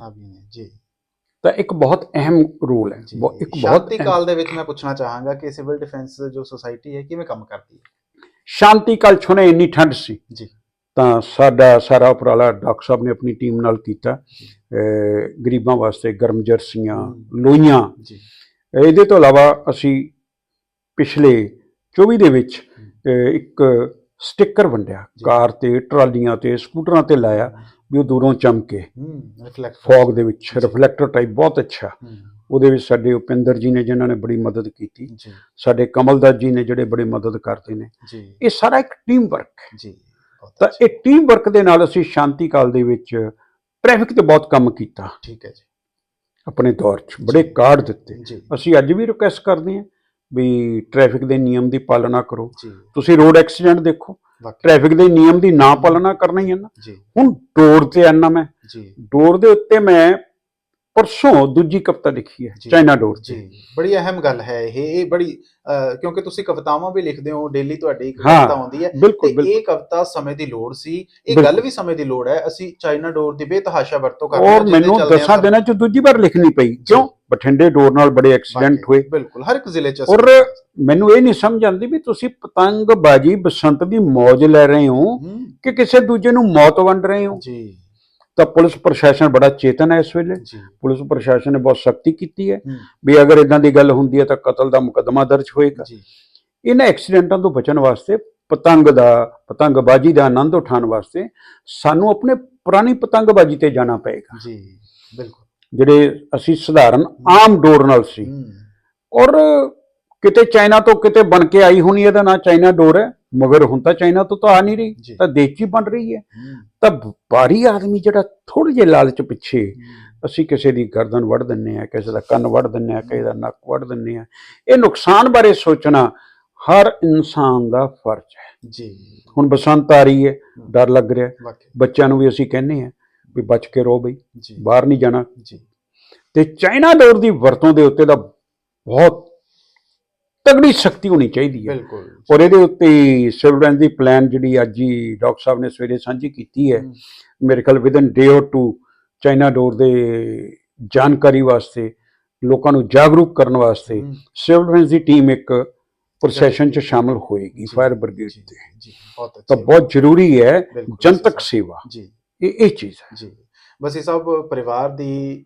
ਤਾਂ ਇੱਕ ਬਹੁਤ ਅਹਿਮ ਰੋਲ ਹੈ। ਇੱਕ ਬਹੁਤ ਸ਼ਾਂਤੀ ਕਾਲ ਦੇ ਵਿੱਚ ਮੈਂ ਪੁੱਛਣਾ ਚਾਹਾਂਗਾ ਕਿ ਸਿਵਲ ਡਿਫੈਂਸ ਜੋ ਸੁਸਾਇਟੀ ਹੈ ਕਿਵੇਂ ਕੰਮ ਕਰਦੀ ਹੈ? ਸ਼ਾਂਤੀ ਕਾਲ ਛੁਣੇ ਇੰਨੀ ਠੰਡ ਸੀ। ਜੀ। ਤਾਂ ਸਾਡਾ ਸਾਰਾ ਉਪਰਾਲਾ ਡਾਕਟਰ ਸਾਹਿਬ ਨੇ ਆਪਣੀ ਟੀਮ ਨਾਲ ਕੀਤਾ। ਗਰੀਬਾਂ ਵਾਸਤੇ ਗਰਮ ਜਰਸੀਆਂ। ਲੋਈਆਂ। ਜੀ। ਇਹਦੇ ਤੋਂ ਇਲਾਵਾ ਅਸੀਂ ਪਿਛਲੇ 24 ਦੇ ਵਿੱਚ ਇੱਕ ਸਟicker ਵੰਡਿਆ। ਕਾਰ ਤੇ ਟਰਾਲੀਆਂ ਤੇ ਸਕੂਟਰਾਂ ਤੇ ਲਾਇਆ। ਵੀ ਉਹ ਦੂਰੋਂ ਚਮਕੇ। ਹੂੰ ਰਿਫਲੈਕਟ ਫੌਗ ਦੇ ਵਿੱਚ। ਰਿਫਲੈਕਟਰ ਟਾਈਪ ਬਹੁਤ ਅੱਛਾ। ਉਹਦੇ ਵਿੱਚ ਸਾਡੇ ਉਪਿੰਦਰ ਜੀ ਨੇ ਜਿਨ੍ਹਾਂ ਨੇ ਬੜੀ ਮਦਦ ਕੀਤੀ। ਜੀ। ਸਾਡੇ ਕਮਲਦਾਸ ਜੀ ਨੇ ਜਿਹੜੇ ਬੜੀ ਮਦਦ ਕਰਦੇ ਨੇ। ਜੀ। ਇਹ ਸਾਰਾ ਇੱਕ ਟੀਮ ਵਰਕ ਹੈ ਜੀ ਤਾਂ। ਇਹ ਟੀਮ ਵਰਕ ਦੇ ਨਾਲ ਅਸੀਂ ਸ਼ਾਂਤੀ ਕਾਲ ਦੇ ਵਿੱਚ ਟ੍ਰੈਫਿਕ ਤੇ ਬਹੁਤ ਕੰਮ ਕੀਤਾ। ਠੀਕ ਹੈ ਜੀ। ਆਪਣੇ ਦੌਰ 'ਚ ਬੜੇ। ਕਾਰਡ ਦਿੱਤੇ। ਅਸੀਂ ਅੱਜ ਵੀ ਰਿਕੁਐਸਟ ਕਰਦੇ ਹਾਂ। ਵੀ ਟ੍ਰੈਫਿਕ ਦੇ ਨਿਯਮ ਦੀ ਪਾਲਣਾ ਕਰੋ। ਤੁਸੀਂ ਰੋਡ ਐਕਸੀਡੈਂਟ ਦੇਖੋ। ਟ੍ਰੈਫਿਕ ਦੇ ਨਿਯਮ ਦੀ ਨਾ ਪਾਲਣਾ ਕਰਨਾ ਹੀ ਹੈ ਨਾ। ਹੁਣ ਡੋਰ ਤੇ ਆਨਾ ਮੈਂ। ਡੋਰ ਦੇ ਉੱਤੇ ਮੈਂ ਪਰਸੋਂ ਦੂਜੀ ਕਵਿਤਾ ਲਿਖੀ ਹੈ। ਚਾਈਨਾ ਡੋਰ ਜੀ। ਬੜੀ ਅਹਿਮ ਗੱਲ ਹੈ ਇਹ। ਇਹ ਬੜੀ ਕਿਉਂਕਿ ਤੁਸੀਂ ਕਵਿਤਾਵਾਂ ਵੀ ਲਿਖਦੇ ਹੋ ਡੇਲੀ ਤੁਹਾਡੀ ਇੱਕ ਹਾਂ, ਕਵਿਤਾ ਆਉਂਦੀ ਹੈ। ਤੇ ਇਹ ਕਵਿਤਾ ਸਮੇਂ ਦੀ ਲੋੜ ਸੀ। ਇਹ। ਗੱਲ ਵੀ ਸਮੇਂ ਦੀ ਲੋੜ ਹੈ। ਅਸੀਂ ਚਾਈਨਾ ਡੋਰ ਦੀ ਬੇਤਹਾਸ਼ਾ ਵਰਤੋਂ ਕਰਦੇ ਔਰ ਜਿਹਦੇ ਮੈਨੂੰ ਦਸਾਂ ਦਿਨਾਂ ਚ ਦੂਜੀ ਵਾਰ ਲਿਖਣੀ ਪਈ। ਕਿਉਂ? ਬਠਿੰਡੇ ਡੋਰ ਨਾਲ ਬੜੇ ਐਕਸੀਡੈਂਟ ਹੋਏ। ਬਿਲਕੁਲ ਹਰ ਇੱਕ ਜ਼ਿਲ੍ਹੇ ਚ ਔਰ ਮੈਨੂੰ ਇਹ ਨਹੀਂ ਸਮਝ ਆਉਂਦੀ ਵੀ ਤੁਸੀਂ ਪਤੰਗਬਾਜ਼ੀ ਬਸੰਤ ਦੀ ਮੌਜ ਲੈ ਰਹੇ ਹੋ ਕਿ ਕਿਸੇ ਦੂਜੇ ਨੂੰ ਮੌਤ ਵੰਡ ਰਹੇ ਹੋ? ਜੀ। ਤਾਂ ਪੁਲਿਸ ਪ੍ਰਸ਼ਾਸਨ ਬੜਾ ਚੇਤਨ ਹੈ ਇਸ ਵੇਲੇ। ਪੁਲਿਸ ਪ੍ਰਸ਼ਾਸਨ ਨੇ ਬਹੁਤ ਸਖਤੀ ਕੀਤੀ ਹੈ ਵੀ ਅਗਰ ਇਦਾਂ ਦੀ ਗੱਲ ਹੁੰਦੀ ਹੈ ਤਾਂ ਕਤਲ ਦਾ ਮੁਕੱਦਮਾ ਦਰਜ ਹੋਏਗਾ। ਜੀ। ਇਹਨਾਂ ਐਕਸੀਡੈਂਟਾਂ ਤੋਂ ਬਚਣ ਵਾਸਤੇ ਪਤੰਗ ਦਾ ਪਤੰਗਬਾਜ਼ੀ ਦਾ ਆਨੰਦ ਉਠਾਉਣ ਵਾਸਤੇ ਸਾਨੂੰ ਆਪਣੇ ਪੁਰਾਣੀ ਪਤੰਗਬਾਜ਼ੀ ਤੇ ਜਾਣਾ ਪਏਗਾ। ਜੀ ਬਿਲਕੁਲ। ਜਿਹੜੇ ਅਸੀਂ ਸਧਾਰਨ ਆਮ ਡੋਰ ਨਾਲ ਸੀ। ਔਰ ਕਿਤੇ ਚਾਈਨਾ ਤੋਂ ਕਿਤੇ ਬਣ ਕੇ ਆਈ ਹੋਣੀ ਇਹਦਾ ਨਾਂ ਚਾਈਨਾ ਡੋਰ ਹੈ ਮਗਰ ਹੁਣ ਤਾਂ ਚਾਈਨਾ ਤੋਂ ਤਾਂ ਆ ਨਹੀਂ ਰਹੀ ਤਾਂ ਦੇਸ਼ ਬਣ ਰਹੀ ਹੈ। ਤਾਂ ਵਪਾਰੀ ਆਦਮੀ ਜਿਹੜਾ ਥੋੜੇ ਜਿਹੇ ਲਾਲਚ ਪਿੱਛੇ ਅਸੀਂ ਕਿਸੇ ਦੀ ਗਰਦਨ ਵੱਢ ਦਿੰਨੇ ਆ ਕਿਸੇ ਦਾ ਕੰਨ ਵੱਢ ਦਿੰਨੇ ਆ ਕਿਸੇ ਦਾ ਨੱਕ ਵੱਢ ਦਿੰਨੇ ਆ ਇਹ ਨੁਕਸਾਨ ਬਾਰੇ ਸੋਚਣਾ ਹਰ ਇਨਸਾਨ ਦਾ ਫਰਜ਼ ਹੈ। ਜੀ। ਹੁਣ ਬਸੰਤ ਆ ਰਹੀ ਹੈ ਡਰ ਲੱਗ ਰਿਹਾ ਬੱਚਿਆਂ ਨੂੰ ਵੀ ਅਸੀਂ ਕਹਿੰਨੇ ਆ ਵੀ ਬਚ ਕੇ ਰਹੋ ਬਈ ਜੀ। ਬਾਹਰ ਨਹੀਂ ਜਾਣਾ। ਜੀ। ਤੇ ਚਾਈਨਾ ਡੋਰ ਦੀ ਵਰਤੋਂ ਦੇ ਉੱਤੇ ਦਾ ਬਹੁਤ ਤਗੜੀ ਸ਼ਕਤੀ ਹੋਣੀ ਚਾਹੀਦੀ ਹੈ। ਬਿਲਕੁਲ। ਔਰ ਇਹਦੇ ਉੱਤੇ ਸਿਵਲ ਦੀ ਪਲਾਨ ਜਿਹੜੀ ਅੱਜ ਹੀ ਡਾਕਟਰ ਸਾਹਿਬ ਨੇ ਸਵੇਰੇ ਸਾਂਝੀ ਕੀਤੀ ਹੈ। ਮੇਰੇ ਖਿਆਲ within day or two China ਡੋਰ ਦੇ ਜਾਣਕਾਰੀ ਵਾਸਤੇ ਲੋਕਾਂ ਨੂੰ ਜਾਗਰੂਕ ਕਰਨ ਵਾਸਤੇ ਸਿਵਲ ਡਿਫੈਂਸ ਦੀ ਟੀਮ ਇੱਕ ਪ੍ਰੋਸੈਸ਼ਨ 'ਚ ਸ਼ਾਮਲ ਹੋਏਗੀ ਫਾਇਰ ਬ੍ਰਿਗੇਡ ਤੇ। ਜੀ। ਬਹੁਤ ਤਾਂ ਅੱਛਾ ਬਹੁਤ ਜ਼ਰੂਰੀ ਹੈ ਜਨਤਕ ਸੇਵਾ। ਜੀ। ਇਹ ਇਹ ਚੀਜ਼ ਹੈ। ਜੀ। ਬਸ ਇਹ ਸਭ ਪਰਿਵਾਰ ਦੀ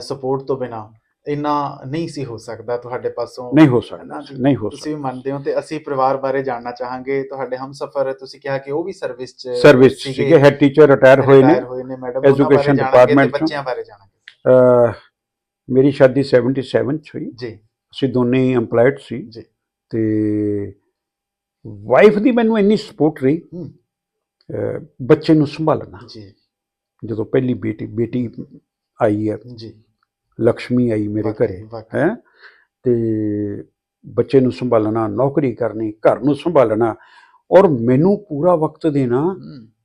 ਸਪੋਰਟ ਤੋਂ ਬਿਨਾ ਇੰਨਾ ਨਹੀਂ ਸੀ ਹੋ ਸਕਦਾ ਤੁਹਾਡੇ ਪਾਸੋਂ। ਨਹੀਂ ਹੋ ਸਕਦਾ? ਨਹੀਂ ਹੋ ਤੁਸੀਂ ਵੀ ਮੰਨਦੇ ਹੋ ਤੇ ਅਸੀਂ ਪਰਿਵਾਰ ਬਾਰੇ ਜਾਣਨਾ ਚਾਹਾਂਗੇ। ਤੁਹਾਡੇ ਹਮਸਫਰ ਤੁਸੀਂ ਕਿਹਾ ਕਿ ਉਹ ਵੀ ਸਰਵਿਸ ਚ ਸਕਦਾ ਸਰਵਿਸ ਸੀਗੇ। ਹੈਡ ਟੀਚਰ ਰਿਟਾਇਰ ਹੋਏ ਨੇ। Retire ਹੋਏ ਨੇ ਮੈਡਮ department ਚੋਂ। ਬੱਚਿਆਂ ਬਾਰੇ ਜਾਣਾਂਗੇ। ਮੇਰੀ ਸ਼ਾਦੀ 77 ਚ ਹੋਈ। ਜੀ। ਅਸੀਂ ਦੋਨੇ ਹੀ EMPLOYED ਸੀ। ਜੀ। ਤੇ ਵਾਈਫ ਦੀ ਮੈਨੂੰ ਇੰਨੀ ਸਪੋਰਟ ਰਹੀ। ਬੱਚੇ ਨੂੰ ਸੰਭਾਲਣਾ। ਜੀ। ਜਦੋਂ ਪਹਿਲੀ ਬੇਟੀ ਬੇਟੀ ਆਈ ਹੈ ਜੀ। ਲక్ష్ਮੀ ਆਈ ਮੇਰੇ ਘਰੇ। ਹੈ? ਤੇ ਬੱਚੇ ਨੂੰ ਸੰਭਾਲਣਾ ਨੌਕਰੀ ਕਰਨੀ ਘਰ ਨੂੰ ਸੰਭਾਲਣਾ ਔਰ ਮੈਨੂੰ ਪੂਰਾ ਵਕਤ ਦੇਣਾ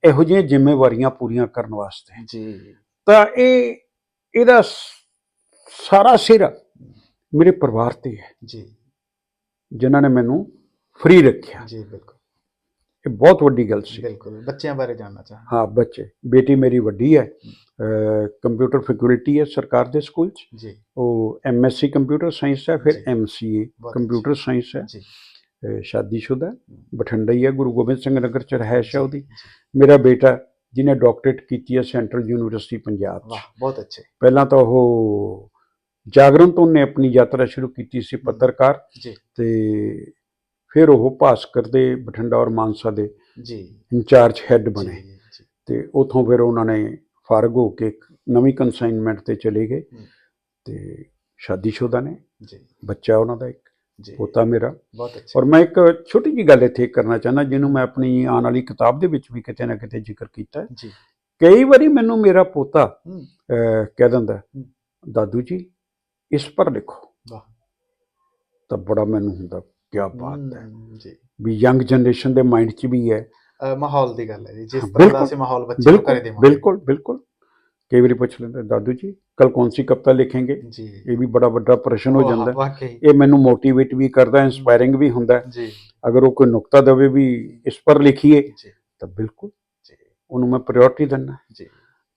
ਇਹੋ ਜਿਹੀਆਂ ਜ਼ਿੰਮੇਵਾਰੀਆਂ ਪੂਰੀਆਂ ਕਰਨ ਵਾਸਤੇ। ਜੀ। ਤਾਂ ਇਹ ਇਹਦਾ ਸਾਰਾ ਸਿਰ ਮੇਰੇ ਪਰਿਵਾਰ ਤੇ ਹੈ। ਜੀ। ਜਿਨ੍ਹਾਂ ਨੇ ਮੈਨੂੰ ਫ੍ਰੀ ਰੱਖਿਆ। ਜੀ ਬਿਲਕੁਲ। ਇਹ ਬਹੁਤ ਵੱਡੀ ਗੱਲ ਸੀ। ਬਿਲਕੁਲ ਬੱਚਿਆਂ ਬਾਰੇ ਜਾਨਣਾ ਚਾਹਾਂ ਹਾਂ ਬੱਚੇ ਬੇਟੀ ਮੇਰੀ ਵੱਡੀ ਹੈ ਕੰਪਿਊਟਰ ਫੈਕਲਟੀ ਹੈ ਸਰਕਾਰ ਦੇ ਸਕੂਲ ਚ। ਜੀ। ਉਹ ਐਮਐਸਸੀ ਕੰਪਿਊਟਰ ਸਾਇੰਸ ਹੈ ਫਿਰ ਐਮਸੀਏ ਕੰਪਿਊਟਰ ਸਾਇੰਸ ਹੈ। ਜੀ। ਸ਼ੁਦਾ ਬਠਿੰਡਾ ਹੀ ਹੈ ਗੁਰੂ ਗੋਬਿੰਦ ਸਿੰਘ ਨਗਰ ਚ ਰਹਿਸ਼ ਹੈ ਉਹਦੀ। ਮੇਰਾ ਬੇਟਾ ਜਿਹਨੇ ਡਾਕਟਰੇਟ ਕੀਤੀ ਹੈ ਸੈਂਟਰਲ ਯੂਨੀਵਰਸਿਟੀ ਪੰਜਾਬ ਚ। ਬਹੁਤ ਅੱਛੇ। ਪਹਿਲਾਂ ਤਾਂ ਉਹ ਜਾਗਰਣ ਤੋਂ ਨੇ ਆਪਣੀ ਯਾਤਰਾ ਸ਼ੁਰੂ ਕੀਤੀ ਸੀ ਪੱਤਰਕਾਰ ਤੇ ਫਿਰ ਉਹ ਭਾਸਕਰ ਦੇ ਬਠਿੰਡਾ ਔਰ ਮਾਨਸਾ ਦੇ ਜੀ। ਇੰਚਾਰਜ ਹੈੱਡ ਬਣੇ। ਤੇ ਉਥੋਂ ਫਿਰ ਉਹਨਾਂ ਨੇ ਫਾਰਗ ਹੋ ਕੇ ਇੱਕ ਨਵੀਂ ਕਨਸਾਈਨਮੈਂਟ ਤੇ ਚਲੇ ਗਏ। ਤੇ ਸ਼ਾਦੀशुदा ਨੇ। ਜੀ। ਬੱਚਾ ਉਹਨਾਂ ਦਾ ਇੱਕ ਜੀ। ਪੋਤਾ ਮੇਰਾ। ਬਹੁਤ ਅੱਛੇ। ਔਰ ਮੈਂ ਇੱਕ ਛੋਟੀ ਜੀ ਗੱਲ ਇੱਥੇ ਕਰਨਾ ਚਾਹੁੰਦਾ ਜਿਹਨੂੰ ਮੈਂ ਆਪਣੀ ਆਉਣ ਵਾਲੀ ਕਿਤਾਬ ਦੇ ਵਿੱਚ ਵੀ ਕਿਤੇ ਨਾ ਕਿਤੇ ਜ਼ਿਕਰ ਕੀਤਾ ਹੈ। ਜੀ। ਕਈ ਵਾਰੀ ਮੈਨੂੰ ਮੇਰਾ ਪੋਤਾ ਕਹਿ ਦਿੰਦਾ। ਦਾਦੂ ਜੀ ਇਸ ਪਰ ਲਿਖੋ। ਵਾਹ। ਤਾਂ ਬੜਾ ਮੈਨੂੰ ਹੁੰਦਾ। ਕੀ ਬਾਤ ਹੈ। ਜੀ। ਵੀ ਯੰਗ ਜਨਰੇਸ਼ਨ ਦੇ ਮਾਈਂਡ 'ਚ ਵੀ ਹੈ। ਮਾਹੌਲ ਦੀ ਗੱਲ ਹੈ ਜਿਸ ਤਰ੍ਹਾਂ ਦਾ ਮਾਹੌਲ ਬੱਚੇ ਨੂੰ ਕਰੇ ਦੇਵਾਂਗੇ ਬਿਲਕੁਲ ਬਿਲਕੁਲ। ਕਈ ਵਾਰੀ ਪੁੱਛ ਲੈਂਦੇ ਦਾਦੂ ਜੀ ਕੱਲ ਕੌਣ ਸੀ ਕਵਿਤਾ ਲਿਖेंगे ਜੀ। ਇਹ ਵੀ ਬੜਾ ਵੱਡਾ ਪ੍ਰਸ਼ਨ ਹੋ ਜਾਂਦਾ। ਇਹ ਮੈਨੂੰ ਮੋਟੀਵੇਟ ਵੀ ਕਰਦਾ ਇਨਸਪਾਇਰਿੰਗ ਵੀ ਹੁੰਦਾ। ਜੀ। ਅਗਰ ਉਹ ਕੋਈ ਨੁਕਤਾ ਦਵੇ ਵੀ ਇਸ ਪਰ ਲਿਖੀਏ ਤਾਂ ਬਿਲਕੁਲ ਜੀ। ਉਹਨੂੰ ਮੈਂ ਪ੍ਰਾਇੋਰਟੀ ਦਿੰਦਾ। ਜੀ।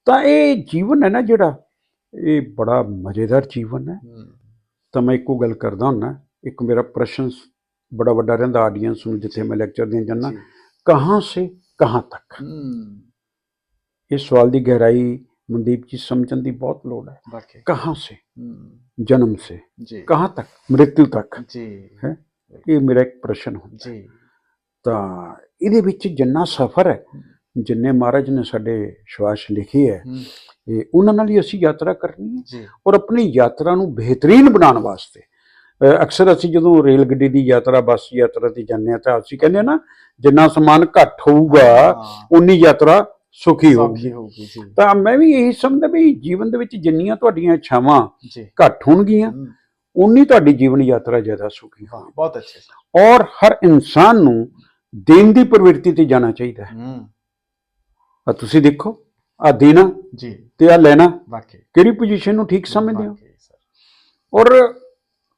ਤਾਂ ਇਹ ਜੀਵਨ ਹੈ ਨਾ ਜਿਹੜਾ ਇਹ ਬੜਾ ਮਜ਼ੇਦਾਰ ਜੀਵਨ ਹੈ। ਤਾਂ ਮੈਂ ਇੱਕੋ ਗੱਲ ਕਰਦਾ ਹੁੰਨਾ ਇੱਕ ਮੇਰਾ ਪ੍ਰਸ਼ਨ ਬੜਾ ਵੱਡਾ ਰਹਿੰਦਾ ਆਡੀਅנס ਨੂੰ ਜਿੱਥੇ ਮੈਂ ਲੈਕਚਰ ਦੇਣ ਜਾਂਦਾ। ਕਹਾਂ ਸੇ ਕਹਾਂ ਤੱਕ? ਹੂੰ। ਇਸ ਸਵਾਲ ਦੀ ਗਹਿਰਾਈ ਮਨਦੀਪ ਜੀ ਸਮਝਣ ਦੀ ਬਹੁਤ ਲੋੜ ਹੈ। ਕਹਾਂ ਸੇ? ਜਨਮ ਸੇ। ਜੀ। ਕਹਾਂ ਤੱਕ? ਮ੍ਰਿਤਿੂ ਤੱਕ। ਜੀ। ਇਹ ਮੇਰਾ ਇੱਕ ਪ੍ਰਸ਼ਨ ਹੁੰਦਾ ਜੀ। ਤਾਂ ਇਹਦੇ ਵਿੱਚ ਜਿੰਨਾ ਸਫ਼ਰ ਹੈ ਜਿੰਨੇ ਮਹਾਰਾਜ ਨੇ ਸਾਡੇ ਸ਼ਵਾਸ ਲਿਖੇ ਹੈ ਇਹ ਉਹਨਾਂ ਨਾਲ ਹੀ ਅਸੀਂ ਯਾਤਰਾ ਕਰਨੀ ਹੈ ਔਰ ਆਪਣੀ ਯਾਤਰਾ ਨੂੰ ਬਿਹਤਰੀਨ ਬਣਾਉਣ ਵਾਸਤੇ ਅਕਸਰ ਅਸੀਂ ਜਦੋਂ ਰੇਲ ਗੱਡੀ ਦੀ ਯਾਤਰਾ ਬੱਸ ਯਾਤਰਾ ਤੇ ਜਾਂਦੇ ਆ ਤਾਂ ਅਸੀਂ ਕਹਿੰਦੇ ਹਾਂ ਨਾ ਜਿੰਨਾ ਸਮਾਨ ਘੱਟ ਹੋਊਗਾ ਹਾਂ, ਉਨੀ ਯਾਤਰਾ ਸੁਖੀ ਹੋਊਗੀ। ਤਾਂ ਮੈਂ ਵੀ ਇਹੀ ਸਮਝਦਾ ਵੀ ਜੀਵਨ ਦੇ ਵਿੱਚ ਜਿੰਨੀਆਂ ਤੁਹਾਡੀਆਂ ਇੱਛਾਵਾਂ ਘੱਟ ਹੋਣਗੀਆਂ ਹੂੰ, ਉਨੀ ਤੁਹਾਡੀ ਜੀਵਨ ਯਾਤਰਾ ਜ਼ਿਆਦਾ ਸੁਖੀ ਹੋਵੇਗੀ ਬਹੁਤ ਅੱਛੇ ਔਰ ਹਰ ਇਨਸਾਨ ਨੂੰ ਦੇਣ ਦੀ ਪ੍ਰਵਿਰਤੀ ਤੇ ਜਾਣਾ ਚਾਹੀਦਾ ਹੈ। ਹੂੰ। ਆ ਤੁਸੀਂ ਦੇਖੋ ਆ ਦੇਣਾ ਜੀ। ਤੇ ਆ ਲੈਣਾ। ਕਿਹੜੀ ਪੋਜੀਸ਼ਨ ਨੂੰ ਠੀਕ ਸਮਝਦੇ ਹੋ? ਔਰ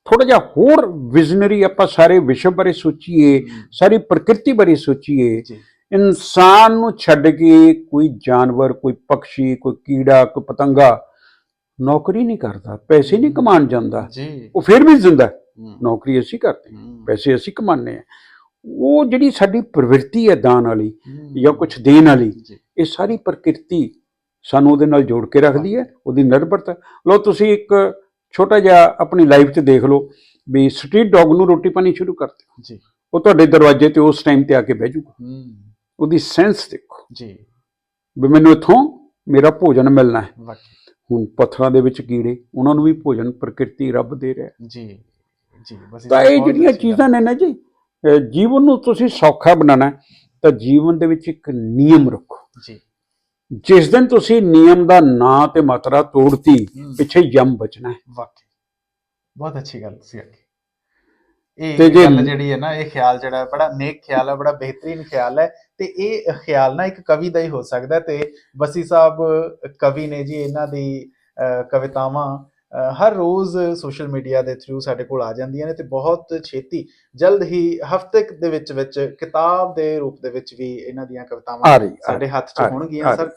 ਥੋੜਾ ਜਿਹਾ ਹੋਰ ਵਿਜ਼ਨਰੀ ਆਪਾਂ ਸਾਰੇ ਵਿਸ਼ਵ ਬਾਰੇ ਸੋਚੀਏ ਸਾਰੀ ਪ੍ਰਕਿਰਤੀ ਬਾਰੇ ਸੋਚੀਏ ਇਨਸਾਨ ਨੂੰ ਛੱਡ ਕੇ ਕੋਈ ਜਾਨਵਰ ਕੋਈ ਪੰਛੀ ਕੋਈ ਕੀੜਾ ਕੋਈ ਪਤੰਗਾ ਨੌਕਰੀ ਨਹੀਂ ਕਰਦਾ ਪੈਸੇ ਨਹੀਂ ਕਮਾਉਣ ਜਾਂਦਾ ਉਹ ਫਿਰ ਵੀ ਜ਼ਿੰਦਾ ਨੌਕਰੀ ਅਸੀਂ ਕਰਦੇ ਪੈਸੇ ਅਸੀਂ ਕਮਾਉਂਦੇ ਹਾਂ। ਉਹ ਜਿਹੜੀ ਸਾਡੀ ਪ੍ਰਵਿਰਤੀ ਹੈ ਦਾਨ ਵਾਲੀ ਜਾਂ ਕੁਝ ਦੇਣ ਵਾਲੀ ਇਹ ਸਾਰੀ ਪ੍ਰਕਿਰਤੀ ਸਾਨੂੰ ਉਹਦੇ ਨਾਲ ਜੋੜ ਕੇ ਰੱਖਦੀ ਹੈ ਉਹਦੀ ਨਿਰਭਰਤਾ। ਲਓ ਤੁਸੀਂ ਇੱਕ ਛੋਟਾ ਜਿਹਾ ਆਪਣੀ ਲਾਈਫ 'ਚ ਦੇਖ ਲਓ ਵੀ ਸਟਰੀਟ ਡੌਗ ਨੂੰ ਰੋਟੀ ਪਾਣੀ ਸ਼ੁਰੂ ਕਰਦੇ ਹੋ ਜੀ। ਉਹ ਤੁਹਾਡੇ ਦਰਵਾਜ਼ੇ ਤੇ ਉਸ ਟਾਈਮ ਤੇ ਆ ਕੇ ਬਹਿ ਜਾਊਗਾ ਹੂੰ। ਉਹਦੀ ਸੈਂਸ ਦੇਖੋ। ਜੀ। ਵੀ ਮੈਨੂੰ ਇੱਥੋਂ ਮੇਰਾ ਭੋਜਨ ਮਿਲਣਾ ਹੈ। ਹੁਣ ਪੱਥਰਾਂ ਦੇ ਵਿੱਚ ਕੀੜੇ ਉਹਨਾਂ ਨੂੰ ਵੀ ਭੋਜਨ ਪ੍ਰਕਿਰਤੀ ਰੱਬ ਦੇ ਰਿਹਾ। ਜੀ। ਜੀ ਬਸ ਤਾਂ ਇਹ ਜਿਹੜੀਆਂ। ਚੀਜ਼ਾਂ ਨੇ ਨਾ ਜੀ ਜੀਵਨ ਨੂੰ ਤੁਸੀਂ ਸੌਖਾ ਬਣਾਉਣਾ ਹੈ, ਤਾਂ ਜੀਵਨ ਦੇ ਵਿੱਚ ਇੱਕ ਨਿਯਮ ਰੱਖੋ। ਜੀ। ਜਿਸ ਦਿਨ ਤੁਸੀਂ ਨਿਯਮ ਦਾ ਨਾਂ ਤੇ ਮਾਤਰਾ ਤੋੜਤੀ ਪਿੱਛੇ ਯਮ ਬਚਣਾ ਹੈ। ਵਾਕਈ। ਬਹੁਤ ਅੱਛੀ ਗੱਲ ਤੁਸੀਂ ਆਖੀ। ਇਹ ਤੇ ਜੇ- ਗੱਲ ਜਿਹੜੀ ਹੈ ਨਾ ਇਹ ਖਿਆਲ ਜਿਹੜਾ ਬੜਾ ਨੇਕ ਖਿਆਲ ਹੈ ਬੜਾ ਬਿਹਤਰੀਨ ਖਿਆਲ ਹੈ। ਤੇ ਇਹ ਖਿਆਲ ਨਾ ਇੱਕ ਕਵੀ ਦਾ ਹੀ ਹੋ ਸਕਦਾ ਤੇ ਬਸੀ ਸਾਹਿਬ ਕਵੀ ਨੇ ਜੀ ਇਹਨਾਂ ਦੀ ਕਵਿਤਾਵਾਂ ਹਰ ਰੋਜ਼ ਸੋਸ਼ਲ ਮੀਡੀਆ ਦੇ ਥਰੂ ਸਾਡੇ ਕੋਲ ਆ ਜਾਂਦੀਆਂ ਨੇ ਤੇ ਬਹੁਤ ਛੇਤੀ ਜਲਦ ਹੀ ਹਫ਼ਤੇ ਦੇ ਵਿੱਚ ਵਿੱਚ ਕਿਤਾਬ ਦੇ ਰੂਪ ਦੇ ਵਿੱਚ ਵੀ ਇਹਨਾਂ ਦੀਆਂ ਕਵਿਤਾਵਾਂ ਸਾਡੇ ਹੱਥ 'ਚ ਹੋਣਗੀਆਂ ਸਰ।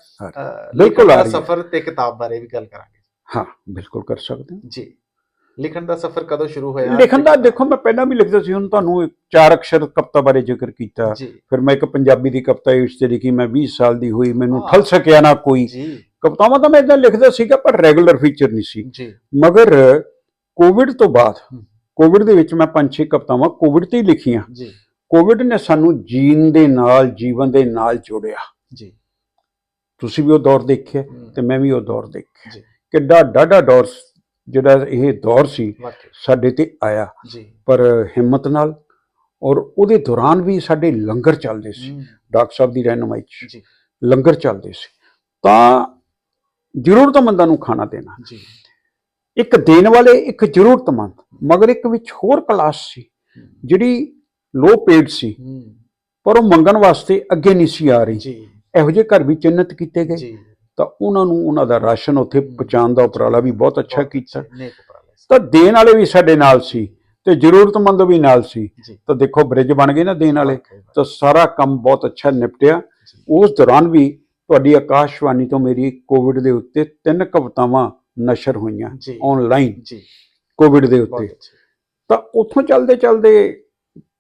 ਬਿਲਕੁਲ ਆ ਹੈ। ਸਫ਼ਰ ਤੇ ਕਿਤਾਬ ਬਾਰੇ ਵੀ ਗੱਲ ਕਰਾਂਗੇ। ਹਾਂ ਬਿਲਕੁਲ ਕਰ ਸਕਦੇ ਜੀ। ਲਿਖਣ ਦਾ ਸਫ਼ਰ ਕਦੋਂ ਸ਼ੁਰੂ ਹੋਇਆ ਹਾਂ ਲਿਖਣ ਦਾ ਦੇਖੋ ਮੈਂ ਪਹਿਲਾਂ ਵੀ ਲਿਖਦਾ ਸੀ ਹੁਣ ਤੁਹਾਨੂੰ ਇੱਕ ਚਾਰ ਅਕਸ਼ਰ ਕਵਿਤਾ ਬਾਰੇ ਜ਼ਿਕਰ ਕੀਤਾ। ਫਿਰ ਮੈਂ ਇੱਕ ਪੰਜਾਬੀ ਦੀ ਕਵਿਤਾ ਇਸ ਤੇ ਲਿਖੀ ਮੈਂ 20 ਸਾਲ ਦੀ ਹੋਈ ਮੈਨੂੰ ਹਾਂ। ਠਲ ਸਕਿਆ ਨਾ ਕੋਈ। ਕਵਿਤਾਵਾਂ ਤਾਂ ਮੈਂ ਇਦਾਂ ਲਿਖਦਾ ਸੀਗਾ ਪਰ ਰੈਗੂਲਰ ਫੀਚਰ ਨਹੀਂ ਸੀ। ਜੀ। ਮਗਰ ਕੋਵਿਡ ਤੋਂ ਬਾਅਦ। ਕੋਵਿਡ ਦੇ ਵਿੱਚ ਮੈਂ ਪੰਜ ਛੇ ਕਵਿਤਾਵਾਂ ਕੋਵਿਡ ਤੇ ਹੀ ਲਿਖੀਆਂ। ਜੀ। ਕੋਵਿਡ ਨੇ ਸਾਨੂੰ ਜੀਣ ਦੇ ਨਾਲ ਜੀਵਨ ਦੇ ਨਾਲ ਜੋੜਿਆ। ਜੀ। ਤੁਸੀਂ ਵੀ ਉਹ ਦੌਰ ਦੇਖਿਆ ਤੇ ਮੈਂ ਵੀ ਉਹ ਦੌਰ ਦੇਖਿਆ। ਜੀ। ਕਿੱਡਾ ਡਾਢਾ ਦੌਰ ਜਿਹੜਾ ਇਹ ਦੌਰ ਸੀ ਸਾਡੇ ਤੇ ਆਇਆ। ਜੀ। ਪਰ ਹਿੰਮਤ ਨਾਲ ਔਰ ਉਹਦੇ ਦੌਰਾਨ ਵੀ ਸਾਡੇ ਲੰਗਰ ਚੱਲਦੇ ਸੀ। ਡਾਕਟਰ ਸਾਹਿਬ ਦੀ ਰਹਿਨੁਮਾਈ 'ਚ ਜੀ। ਲੰਗਰ ਚੱਲਦੇ ਸੀ। ਤਾਂ ਜ਼ਰੂਰਤਮੰਦਾਂ ਨੂੰ ਖਾਣਾ ਦੇਣਾ। ਜੀ। ਇੱਕ ਦੇਣ ਵਾਲੇ ਇੱਕ ਜ਼ਰੂਰਤਮੰਦ ਮਗਰ ਇੱਕ ਵਿੱਚ ਹੋਰ ਕਲਾਸ ਸੀ ਜਿਹੜੀ ਲੋ ਪੇਡ ਸੀ ਪਰ ਉਹ ਮੰਗਣ ਵਾਸਤੇ ਅੱਗੇ ਨਹੀਂ ਸੀ ਆ ਰਹੀ। ਜੀ। ਇਹੋ ਜਿਹੇ ਘਰ ਵੀ ਚਿੰਨਤ ਕੀਤੇ ਗਏ। ਜੀ। ਤਾਂ ਉਹਨਾਂ ਨੂੰ ਉਹਨਾਂ ਦਾ ਰਾਸ਼ਨ ਉੱਥੇ ਪਹੁੰਚਾਉਣ ਦਾ ਉਪਰਾਲਾ ਵੀ ਬਹੁਤ ਅੱਛਾ ਕੀਤਾ। ਤਾਂ ਦੇਣ ਵਾਲੇ ਵੀ ਸਾਡੇ ਨਾਲ ਸੀ ਤੇ ਜ਼ਰੂਰਤਮੰਦ ਵੀ ਨਾਲ ਸੀ। ਤਾਂ ਦੇਖੋ ਬ੍ਰਿਜ ਬਣ ਗਏ ਨਾ ਦੇਣ ਵਾਲੇ। ਤਾਂ ਸਾਰਾ ਕੰਮ ਬਹੁਤ ਅੱਛਾ ਨਿਪਟਿਆ। ਉਸ ਦੌਰਾਨ ਵੀ ਤੁਹਾਡੀ ਆਕਾਸ਼ਵਾਣੀ ਤੋਂ ਮੇਰੀ ਕੋਵਿਡ ਦੇ ਉੱਤੇ ਤਿੰਨ ਕਵਿਤਾਵਾਂ ਨਸ਼ਰ ਹੋਈਆਂ ਜੀ। ਆਨਲਾਈਨ ਜੀ। ਕੋਵਿਡ ਦੇ ਉੱਤੇ। ਤਾਂ ਉੱਥੋਂ ਚੱਲਦੇ ਚੱਲਦੇ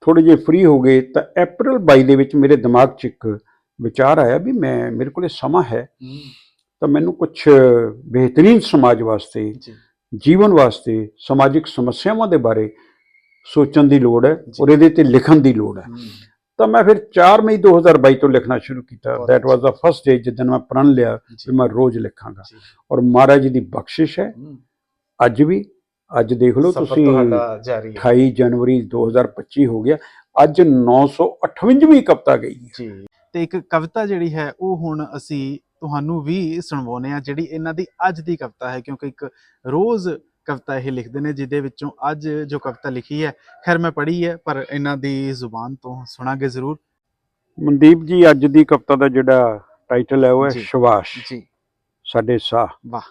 ਥੋੜੇ ਜਿਹੇ ਫ੍ਰੀ ਹੋ ਗਏ ਤਾਂ ਅਪ੍ਰੈਲ 22 ਦੇ ਵਿੱਚ ਮੇਰੇ ਦਿਮਾਗ 'ਚ ਇੱਕ ਵਿਚਾਰ ਆਇਆ ਵੀ ਮੈਂ ਮੇਰੇ ਕੋਲੇ ਸਮਾਂ ਹੈ। ਤਾਂ ਮੈਨੂੰ ਕੁਝ ਬਿਹਤਰੀਨ ਸਮਾਜ ਵਾਸਤੇ ਜੀ। ਜੀਵਨ ਵਾਸਤੇ ਸਮਾਜਿਕ ਸਮੱਸਿਆਵਾਂ ਦੇ ਬਾਰੇ ਸੋਚਣ ਦੀ ਲੋੜ ਹੈ ਜੀ। ਔਰ ਇਹਦੇ ਤੇ ਲਿਖਣ ਦੀ ਲੋੜ ਹੈ। ਤਾਂ ਮੈਂ ਫਿਰ 4 ਮਈ 2022 ਤੋਂ ਲਿਖਣਾ ਸ਼ੁਰੂ ਕੀਤਾ। That was the first day ਜਿੱਦਣ ਮੈਂ ਪ੍ਰਣ ਲਿਆ ਵੀ ਮੈਂ ਰੋਜ਼ ਲਿਖਾਂਗਾ। ਔਰ ਮਹਾਰਾਜ ਜੀ ਦੀ ਬਖਸ਼ਿਸ਼ ਹੈ। ਅੱਜ ਵੀ ਅੱਜ ਦੇਖ ਲਓ ਤੁਸੀਂ ਤੁਹਾਡਾ ਜਾਰੀ ਹੈ। 28 ਜਨਵਰੀ 2025 ਹੋ ਗਿਆ। ਅੱਜ 958ਵੀਂ ਕਵਿਤਾ ਗਈ ਹੈ। ਜੀ। ਤੇ ਇੱਕ ਕਵਿਤਾ ਜਿਹੜੀ ਹੈ ਉਹ ਹੁਣ ਅਸੀਂ ਤੁਹਾਨੂੰ ਵੀ ਸੁਣਵਾਉਨੇ ਆ ਜਿਹੜੀ ਇਹਨਾਂ ਦੀ ਅੱਜ ਦੀ ਕਵਿਤਾ ਹੈ ਕਿਉਂਕਿ ਇੱਕ ਰੋਜ਼ ਕਵਿਤਾ ਇਹ ਲਿਖਦੇ ਨੇ ਜਿਹਦੇ ਵਿੱਚੋਂ ਅੱਜ ਜੋ ਕਵਿਤਾ ਲਿਖੀ ਹੈ ਖੈਰ ਮੈਂ ਪੜ੍ਹੀ ਹੈ ਪਰ ਇਹਨਾਂ ਦੀ ਜ਼ੁਬਾਨ ਤੋਂ ਸੁਣਾਂਗੇ ਜ਼ਰੂਰ ਮਨਦੀਪ ਜੀ ਅੱਜ ਦੀ ਕਵਿਤਾ ਦਾ ਜਿਹੜਾ ਟਾਈਟਲ ਹੈ ਉਹ ਹੈ ਜੀ। ਸ਼ਵਾਸ ਜੀ ਸਾਡੇ ਸਾਹ ਵਾਹ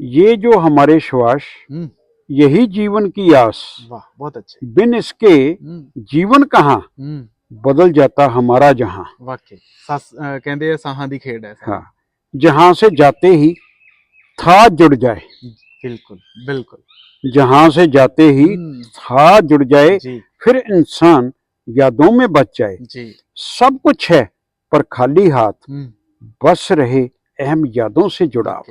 ये जो हमारे श्वास हम्म। यही जीवन की आस ਵਾਹ ਬਹੁਤ ਅੱਛੇ बिन इसके ਹੂੰ जीवन कहाँ ਹੂੰ बदल जाता हमारा जहां ਵਾਕਈ ਸੱਸ ਅਹ ਕਹਿੰਦੇ ਆ ਸਾਹਾਂ ਦੀ ਖੇਡ ਹੈ ਸਾਰੀ। हाँ जहां से जाते ही था जुड़ जाए बिल्कुल बिल्कुल। जहाँ से जाते ही हम्म। था जुड़ जाए फिर इंसान यादों में बच जाए। जी। सब कुछ है पर खाली हाथ हम्म। बस रहे अहम यादों से जुड़ा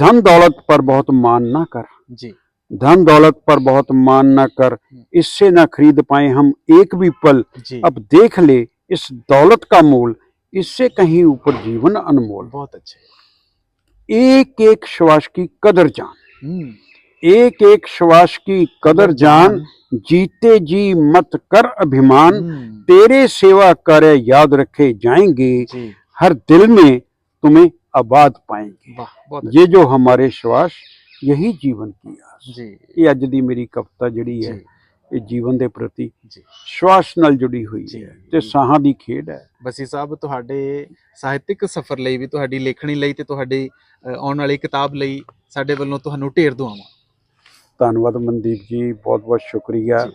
धन दौलत पर बहुत मान ना कर। जी। धन दौलत पर बहुत मान ना कर। हम्म। इससे ना खरीद पाए हम एक भी पल। अब देख ले इस दौलत का मोल इससे कहीं ऊपर जीवन अनमोल। बहुत अच्छा। एक एक श्वास की कदर जान हम्म, एक एक श्वास की कदर जान जीते जी मत कर अभिमान हम्म, तेरे सेवा कर याद रखे जाएंगे जी हर दिल में तुम्हें आबाद पाएंगे वाह बहुत ये जो हमारे श्वास यही जीवन की आस जी ਇਹ ਅੱਜ ਦੀ ਮੇਰੀ ਕਵਿਤਾ ਜਿਹੜੀ ਹੈ ਜੀ ਇਹ ਜੀਵਨ ਦੇ ਪ੍ਰਤੀ ਜੀ ਸ਼ਵਾਸ ਨਾਲ ਜੁੜੀ ਹੋਈ ਜੀ। ਹੈ ਤੇ ਸਾਹਾਂ ਦੀ ਖੇਡ ਹੈ ਬਸੀ ਸਾਹਿਬ ਤੁਹਾਡੇ ਸਾਹਿਤਿਕ ਸਫ਼ਰ ਲਈ ਵੀ ਤੁਹਾਡੀ ਲੇਖਣੀ ਲਈ ਤੇ ਤੁਹਾਡੀ ਅ, ਆਉਣ ਵਾਲੀ ਕਿਤਾਬ ਲਈ ਸਾਡੇ ਵੱਲੋਂ ਤੁਹਾਨੂੰ ਢੇਰ ਦੁਆਵਾਂ। ਧੰਨਵਾਦ ਮਨਦੀਪ ਜੀ ਬਹੁਤ ਬਹੁਤ ਸ਼ੁਕਰੀਆ।